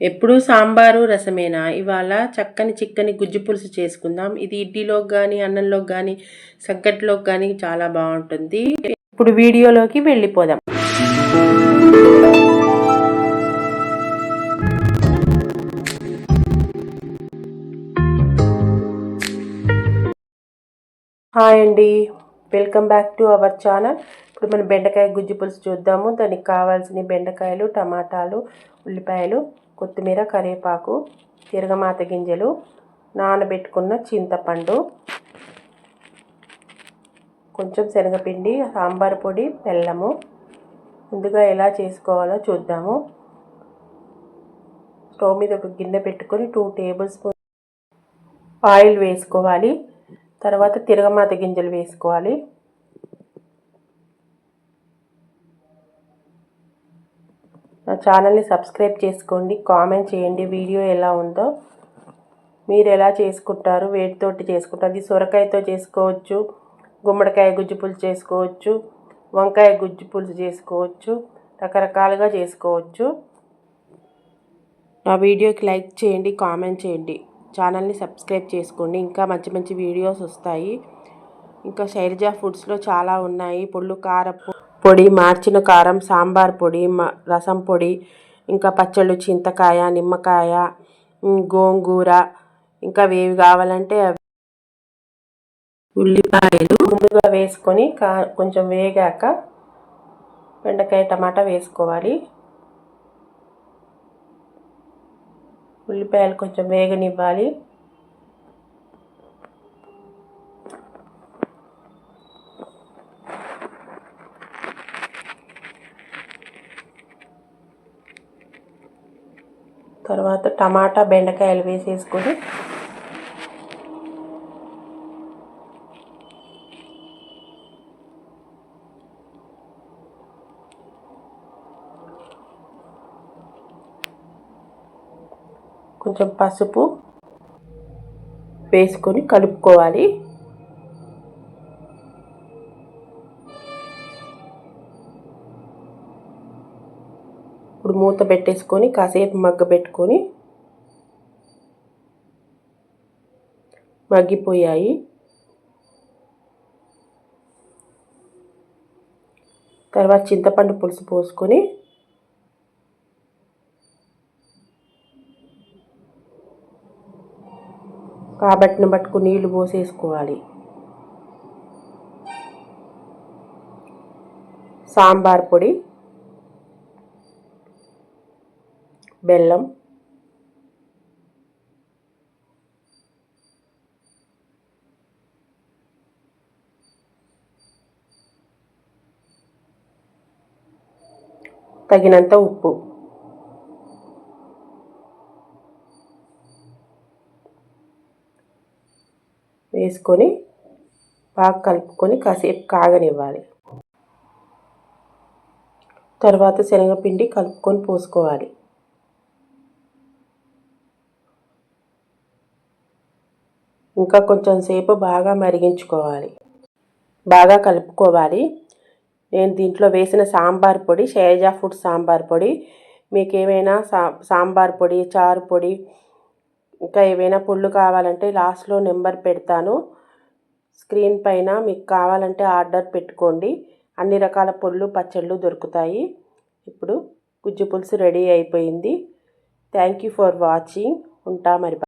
ఎప్పుడూ సాంబారు రసమేనా? ఇవాళ చక్కని చిక్కని గుజ్జు పులుసు చేసుకుందాం. ఇది ఇడ్లీలోకి కానీ అన్నంలోకి కానీ సంకట్లోకి కానీ చాలా బాగుంటుంది. ఇప్పుడు వీడియోలోకి వెళ్ళిపోదాం. హాయ్ అండి. Welcome back to our channel. ఇప్పుడు మనం బెండకాయ గుజ్జు పులుసు చూద్దాము. దానికి కావాల్సిన బెండకాయలు టమాటాలు ఉల్లిపాయలు కొత్తిమీర కరివేపాకు తిరగమాత గింజలు నానబెట్టుకున్న చింతపండు కొంచెం శనగపిండి సాంబార్ పొడి బెల్లము. ముందుగా ఎలా చేసుకోవాలో చూద్దాము. స్టవ్ మీద ఒక గిన్నె పెట్టుకొని టూ టేబుల్ స్పూన్ ఆయిల్ వేసుకోవాలి. తర్వాత తిరగమాత గింజలు వేసుకోవాలి. నా ఛానల్ని సబ్స్క్రైబ్ చేసుకోండి కామెంట్ చేయండి వీడియో ఎలా ఉందో. మీరు ఎలా చేసుకుంటారు వేటితోటి చేసుకుంటారు. అది సొరకాయతో చేసుకోవచ్చు గుమ్మడికాయ గుజ్జు పులుసు చేసుకోవచ్చు వంకాయ గుజ్జు పులుసు చేసుకోవచ్చు రకరకాలుగా చేసుకోవచ్చు. నా వీడియోకి లైక్ చేయండి కామెంట్ చేయండి. ఛానల్ని సబ్స్క్రైబ్ చేసుకోండి. ఇంకా మంచి మంచి వీడియోస్ వస్తాయి. ఇంకా శైలజ ఫుడ్స్లో చాలా ఉన్నాయి. పొళ్ళు కారపు పొడి మార్చిన కారం సాంబార్ పొడి రసం పొడి ఇంకా పచ్చళ్ళు చింతకాయ నిమ్మకాయ గోంగూర ఇంకా వేవి కావాలంటే ఉల్లిపాయలు. ముందుగా వేసుకొని కా కొంచెం వేగాక బెండకాయ టమాటా వేసుకోవాలి. ఉల్లిపాయలు కొంచెం వేగనివ్వాలి. తర్వాత టమాటా బెండకాయలు వేసేసుకొని కొంచెం పసుపు వేసుకొని కలుపుకోవాలి. ఇప్పుడు మూత పెట్టేసుకొని కాసేపు మగ్గ పెట్టుకొని మగ్గిపోయాయి. తర్వాత చింతపండు పులుసు పోసుకొని కాబట్టిన పట్టుకు నీళ్ళు పోసేసుకోవాలి. సాంబార్ పొడి బెల్లం. తగినంత ఉప్పు. వేసుకొని బాగా కలుపుకొని కాసేపు కాగనివ్వాలి. తర్వాత శనగపిండి కలుపుకొని పోసుకోవాలి. ఇంకా కొంచెం సేపు బాగా మరిగించుకోవాలి. బాగా కలుపుకోవాలి. నేను దీంట్లో వేసిన సాంబార్ పొడి షేజా ఫుడ్ సాంబార్ పొడి మీకు ఏమైనా సా సాంబార్ పొడి చారు పొడి ఇంకా ఏవైనా పుళ్ళు కావాలంటే లాస్ట్లో నెంబర్ పెడతాను. స్క్రీన్ పైన మీకు కావాలంటే ఆర్డర్ పెట్టుకోండి. అన్ని రకాల పొళ్ళు పచ్చళ్ళు దొరుకుతాయి. ఇప్పుడు గుజ్జు పులుసు రెడీ అయిపోయింది. Thank you for watching. ఉంటా మరి.